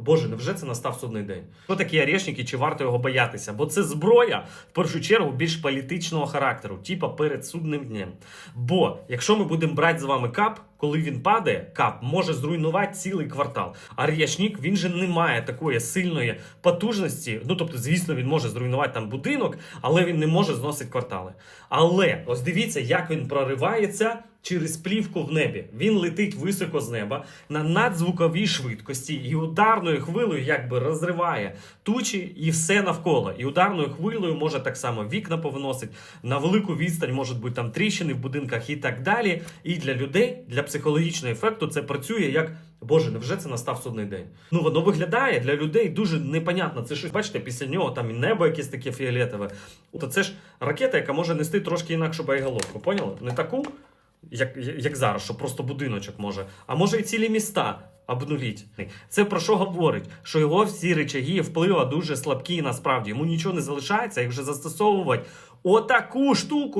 Боже, невже це настав судний день? Хто такі орешники, чи варто його боятися? Бо це зброя в першу чергу більш політичного характеру, типа перед судним днем. Бо якщо ми будемо брати з вами кап, коли він падає, кап може зруйнувати цілий квартал. А рячник він же не має такої сильної потужності. Ну тобто, звісно, він може зруйнувати там будинок, але він не може зносити квартали. Але ось дивіться, як він проривається через плівку в небі. Він летить високо з неба на надзвуковій швидкості і ударною хвилею якби розриває тучі і все навколо. І ударною хвилею може так само вікна повиносить на велику відстань, можуть бути там тріщини в будинках і так далі. І для людей, для психологічного ефекту, це працює як. Боже, невже це настав судний день? Ну воно виглядає для людей дуже непонятно. Це щось, бачите, після нього там і небо якесь таке фіолетове. То це ж ракета, яка може нести трошки інакшу боєголовку. Поняли? Не таку, як, як зараз, що просто будиночок може, а може і цілі міста обнуліть. Це про що говорить? Що його всі речаги впливу дуже слабкі насправді. Йому нічого не залишається, як вже застосовувати отаку штуку.